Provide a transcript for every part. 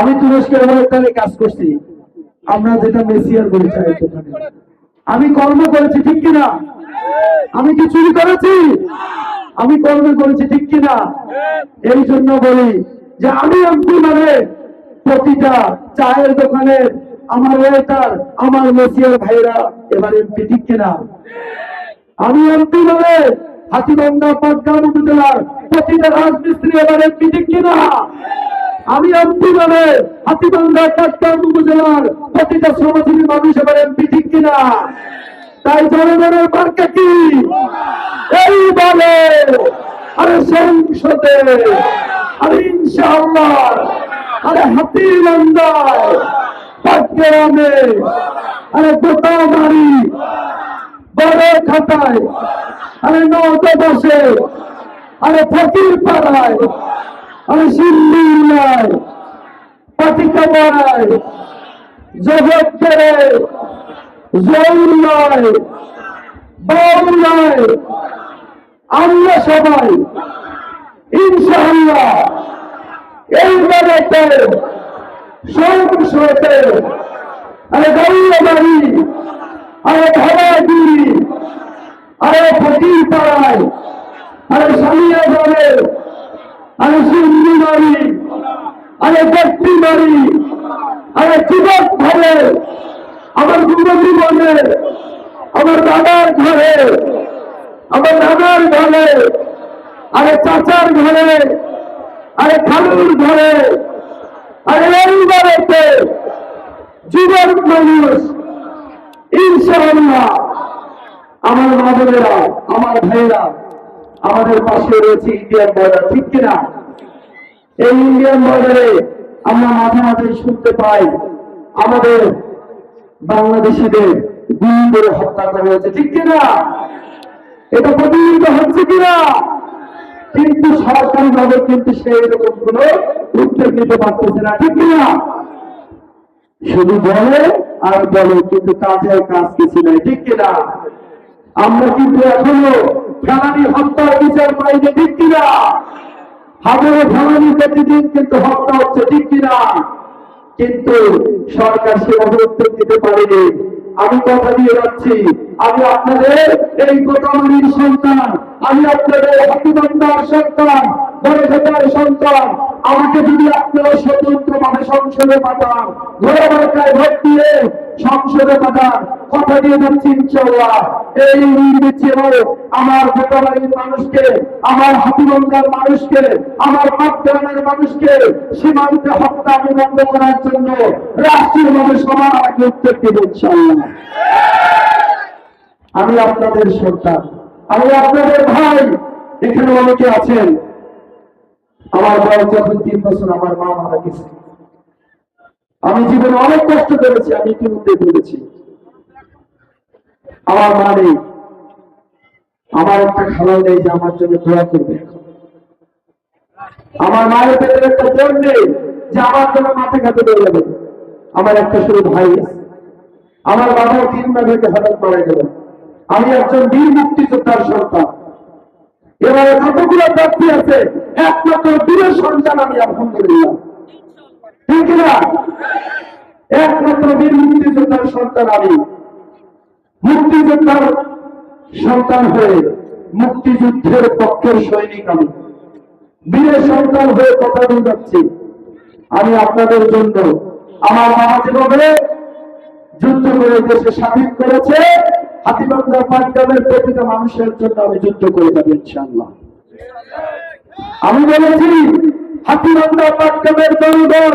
আমি তুরস্কের অবস্থানে কাজ করছি। আমরা যেটা মেসিয়ার বলি চায়ের আমি কর্ম করেছি, ঠিক কিনা? আমি কি চুরি করেছি? আমি কর্ম করেছি, ঠিক কিনা? এই জন্য বলি যে আমি এমপি মানে প্রতিটা চায়ের দোকানের আমার ওয়েটার আমার মেসিয়ার ভাইরা এবার এমপি, ঠিক কিনা? আমি এমপি মানে হাতিবান্ধা পাটগ্রাম উপজেলার প্রতিটা রাজমিস্ত্রি এবার এমপি, ঠিক কিনা? আমি এমপি মানে হাতিবান্ধা পাটগ্রাম উপজেলার প্রতিটা শ্রমজীবী মানুষ এবার এমপি ঠিক কিনা? তাই জনগণের মার্কে কি? এই বলে আরে সংসদে, আরে ইনশাআল্লাহ, আরে হাতিবান্ধায়, পাটগ্রামে, আরে গোটামারি বড় খাতায়, আরে নৌকা বসে আরে ফকির পাড়ায় আরে সিন্দিল্লায় পাটিকা পাড়ায় জগৎ করে জৌলায় বাউলায় আমরা সবাই, ইনশাআল্লাহ এইবারেতে সংসদে আরে গৌরবাড়ি আরে ধরাগিরি আরে ফকির পাড়ায় আরে সামিয়া যাবে আরে সিন্ধু বাড়ি আরে ব্যক্তি বাড়ি আরে যুবক ঘরে আমার যুবতী বলে আমার দাদার ঘরে, আমার দাদার ঘরে, আরে চাচার ঘরে, আরে খালুর ঘরে, আরে এই বাড়িতে যুবক মানুষ, ইনশাআল্লাহ। আমার মা আমার ভাইয়েরা আমাদের পাশে রয়েছে ইন্ডিয়ান বর্ডার ঠিক কিনা? এই ইন্ডিয়ান বর্ডারে আমরা মাঝে মাঝে শুনতে পাই আমাদের বাংলাদেশিদের গুলি করে হত্যা করা হয়েছে, ঠিক কিনা? এটা প্রতিনিধিত হচ্ছে কিনা? কিন্তু সরকারি ভাবে কিন্তু সেই রকম কোন উত্তর দিতে পারতেছে না, ঠিক কিনা? শুধু বলে আর বলে, কিন্তু কাজে কাজ কিছু নাই, ঠিক কিনা? আমরা কিন্তু এখনও ফেলানি হত্যার বিচার পাইনি ঠিক কিনা? হাজারো ফেলানি প্রতিদিন কিন্তু হত্যা হচ্ছে ঠিক কিনা? কিন্তু সরকার সেভাবে উত্তর দিতে পারেনি। আমি কথা দিয়ে যাচ্ছি। আমি আপনাদের এই কোটামারির সন্তান। আমি আপনাদের হাতিবান্ধার সন্তান বড়ঘাটার সন্তান। আমাকে যদি আপনারা স্বতন্ত্র ভাবে সংসদে পাঠান বাড়িটায় ভোট দিয়ে সংসদে পাঠান কথা দিয়ে যাচ্ছি ইনশাল্লাহ এই নির্বিচ্ছিন্ন আমার গোটাবাড়ির মানুষকে, আমার হাতিবন্ধার মানুষকে, আমার পাকগ্রামের মানুষকে সীমান্তে হত্যা আমি করার জন্য রাষ্ট্রীয় ভাবে সবার আগে উত্তর দেব আমি আপনাদের সন্তান, আমি আপনাদের ভাই, এখানে অনেকে আছেন। আমার বয়স যখন তিন বছর, আমার মা মারা গেছে। আমি জীবনে অনেক কষ্ট করেছি, আমি ইতিমধ্যে বলেছি। আমার মা নেই আমার একটা খালা নেই যে আমার জন্য দোয়া করবে। আমার মায়ের পেটের একটা বোন নেই যে আমার জন্য মাথা খাতে দিয়ে যাবে আমার একটা শুধু ভাই আছে। আমার বাবা তিন মাসে হঠাৎ মারা গেল। আমি একজন বীর মুক্তিযোদ্ধার সন্তান। এবারে কতগুলো ব্যক্তি আছে, একমাত্র বীরের সন্তান আমি, আলহামদুলিল্লাহ। ঠিক না বীর মুক্তিযোদ্ধার সন্তান আমি। মুক্তিযোদ্ধার সন্তান হয়ে মুক্তিযুদ্ধের পক্ষের সৈনিক আমি। বীরের সন্তান হয়ে কথা দিয়ে যাচ্ছি আমি আপনাদের জন্য আমার বাবা যেভাবে যুদ্ধ করে দেশে স্বাধীন করেছে। হাতিবান্ধা পাটগ্রামের প্রতিটা মানুষের জন্য আমি যুদ্ধ করে যাব ইনশাআল্লাহ। আমি বলেছি, হাতিবান্ধা পাটগ্রামের জনগণ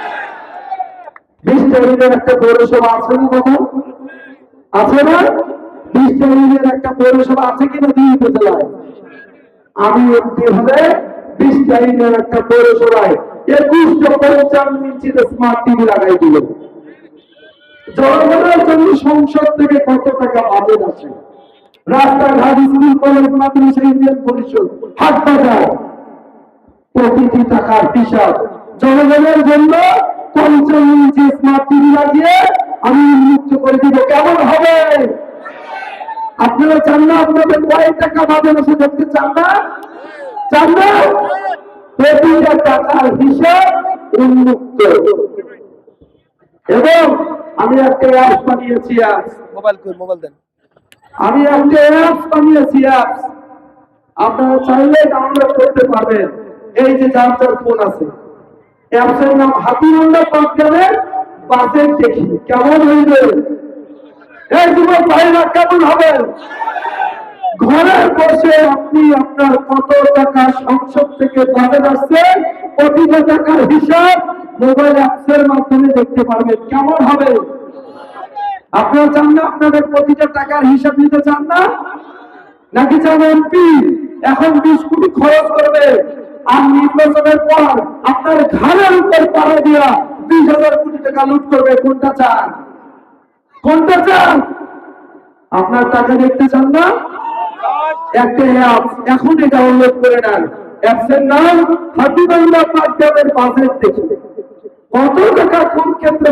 আছে আছে আছে জনগণের জন্য সংসদ থেকে কত টাকা বাজেট আসে রাস্তাঘাট, স্কুল, কলেজ, মাদ্রাসা, ইউনিয়ন পরিষদ, হাট বাজার, প্রতিটি টাকার হিসাব। জনগণের জন্য পঞ্চান্ন ইঞ্চি স্মার্ট টিভি লাগিয়ে আমি উন্মুক্ত করে দিব কেমন হবে আপনারা চান না আপনাদের কয়েক টাকা বাজে বসে দেখতে চান না চান না প্রতিটা টাকার হিসাব উন্মুক্ত এবং আমি একটা অ্যাপস বানিয়েছি অ্যাপস মোবাইল কই মোবাইল দেন আমি একটা অ্যাপস বানিয়েছি অ্যাপস আপনারা চাইলে ডাউনলোড করতে পারবেন। এই যে যার যার ফোন আছে। অ্যাপসের নাম হাতিমন্ডা প্রোগ্রামের বাজেট দেখি। কেমন হইবে কেমন হবে ঘরে বসে আপনি আপনার কত টাকা সংসদ থেকে বাজেট আসছে প্রতিটা টাকার হিসাব মোবাইল অ্যাপসের মাধ্যমে দেখতে পারবেন। কেমন হবে? আপনারা চান না আপনাদের প্রতিটা টাকার হিসাব নিতে চান না? নাকি চান এমপি? এখন বিশ কোটি খরচ করবে। আর পর আপনার ঘাড়ের উপর পাড়া দিয়া বিশ হাজার কোটি টাকা লুট করবে, কোনটা চান? কোনটা চান? আপনার টাকা দেখতে চান না? দেখে কত টাকা ক্ষেত্রে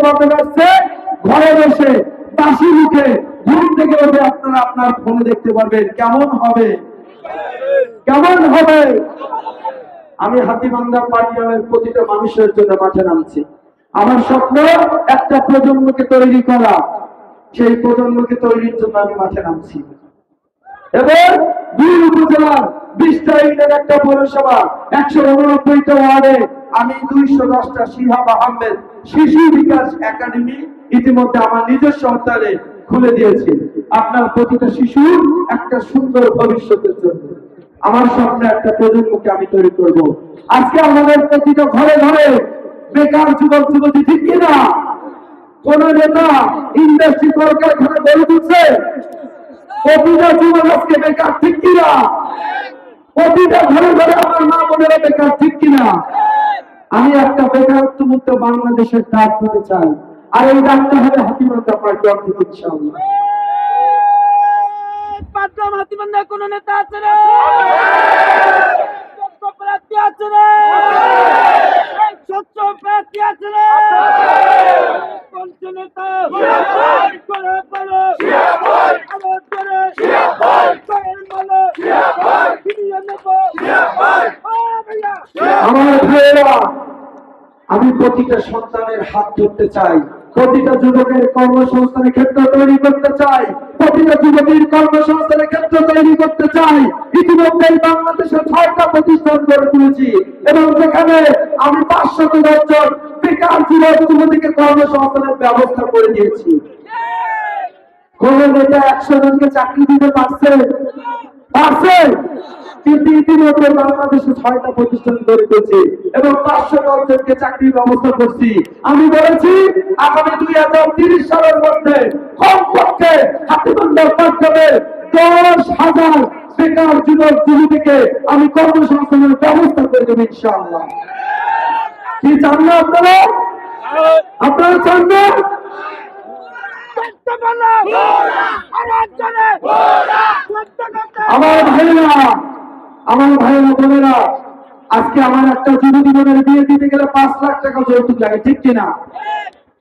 ঘরে বসে বাসি মুখে ঘুম থেকে উঠে আপনারা আপনার ফোনে দেখতে পারবেন। কেমন হবে? কেমন হবে? আমি হাতিবান্ধা পাটগ্রামের প্রতিটা মানুষের জন্য মাঠে নামছি। আমার স্বপ্ন একটা প্রজন্মকে তৈরি করা। সেই প্রজন্মকে তৈরির জন্য আমি মাঠে নামছি। এবার দুই উপজেলার বিশটা ইউনিয়ন, একটা পৌরসভা, একশো উননব্বইটা ওয়ার্ডে আমি দুইশো দশটা শিহাব আহমেদ শিশু বিকাশ একাডেমি ইতিমধ্যে আমার নিজস্ব অর্থালে খুলে দিয়েছি। আপনার প্রতিটা শিশু একটা সুন্দর ভবিষ্যতের জন্য। আমার স্বপ্নে একটা প্রজন্মকে আমি তৈরি করব। আজকে আমাদের প্রতিটা ঘরে ঘরে বেকার যুবক যুবতী ঠিক কিনা কোন নেতা ইন্ডাস্ট্রি কলকারখানা গড়ে তুলছে? প্রতিটা যুবক আজকে বেকার ঠিক কিনা প্রতিটা ঘরে ঘরে আমার মা বোনেরা বেকার ঠিক কিনা আমি একটা বেকারত্ব মুক্ত বাংলাদেশের ডাক দিতে চাই। আর এই ডাকটা হবে হাতিমন্তা পার্টি অর্থিক ইনশাআল্লাহ। পাঁচজন হাতিবান্ধা কোন নেতা আছে প্রার্থী আছে সত্য প্রার্থী আছে আমার আমি প্রতিটা সন্তানের হাত ধরতে চাই। প্রতিটা যুবকের কর্মসংস্থানের ক্ষেত্র তৈরি করতে চাই। প্রতিটা যুবকের কর্মসংস্থানের ক্ষেত্র তৈরি করতে চাই। ইতিমধ্যেই বাংলাদেশের ছয়টা প্রতিষ্ঠান গড়ে তুলেছি এবং সেখানে আমি পাঁচশত দশজন বেকার যুবক যুবতীকে কর্মসংস্থানের ব্যবস্থা করে দিয়েছি। কোন নেতা একশো জনকে চাকরি দিতে পারছে? পারছে? ইতিমধ্যে বাংলাদেশে ছয়টা প্রতিষ্ঠান গড়ে তুলছে এবং পাঁচশো জনকে চাকরির ব্যবস্থা করছি। আমি বলেছি আগামী দুই হাজার তিরিশ সালের মধ্যে কমপক্ষে হাতিবন্ধার মাধ্যমে দশ হাজার বেকার যুবক যুবতীকে আমি কর্মসংস্থানের ব্যবস্থা করে দেবো ইনশাআল্লাহ। কি চান না আপনারা? আপনারা চান না? আমার ভাইরা আমার ভাইরা বোনেরা আজকে আমার একটা যুবতী বোনের বিয়ে দিতে গেলে পাঁচ লাখ টাকা যৌতুক লাগে, ঠিক কিনা?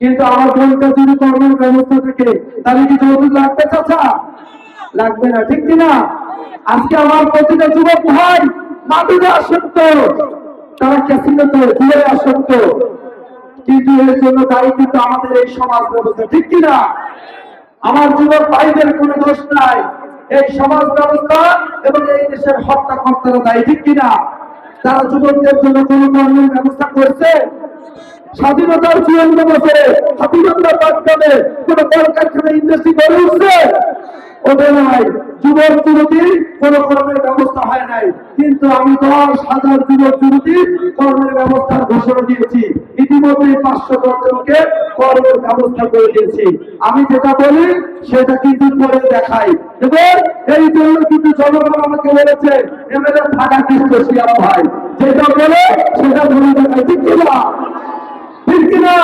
কিন্তু আমার বোনটা যদি কর্মের ব্যবস্থা থাকে, তাহলে কি যৌতুক লাগবে চাচা? লাগবে না, ঠিক কিনা? আজকে আমার প্রতিটা যুবক ভাই মাদুরে আসক্ত, তারা ক্যাসিনোতে জুয়ে আসক্ত। কিন্তু এর জন্য দায়ী কিন্তু আমাদের এই সমাজ ব্যবস্থা, ঠিক কিনা? আমার যুবক ভাইদের কোনো দোষ নাই। এই সমাজ ব্যবস্থা এবং এই দেশের হত্যাকর্তারা দায়ী, ঠিক কিনা? তারা যুবকদের জন্য কোনো কর্মের ব্যবস্থা করছে? স্বাধীনতার চূড়ান্ত বছরে, স্বাধীনতার মাধ্যমে কোন কলকারখানা ইন্ডাস্ট্রি গড়ে উঠছে? ওদের নাই যুবক কোন কর্মের ব্যবস্থা হয় নাই। কিন্তু আমি দশ হাজার যুবক কর্মের ব্যবস্থার ঘোষণা দিয়েছি। ইতিমধ্যে পাঁচশো কর্মের ব্যবস্থা করে দিয়েছি। আমি যেটা বলি, সেটা কিন্তু করে দেখাই। এবং এই জন্য কিন্তু জনগণ আমাকে বলেছে, এমএলএ থাকা কিন্তু শিয়াম ভাই। যেটা বলে, সেটা ধরে দেখাই। ঠিক কিনা? ঠিক কিনা?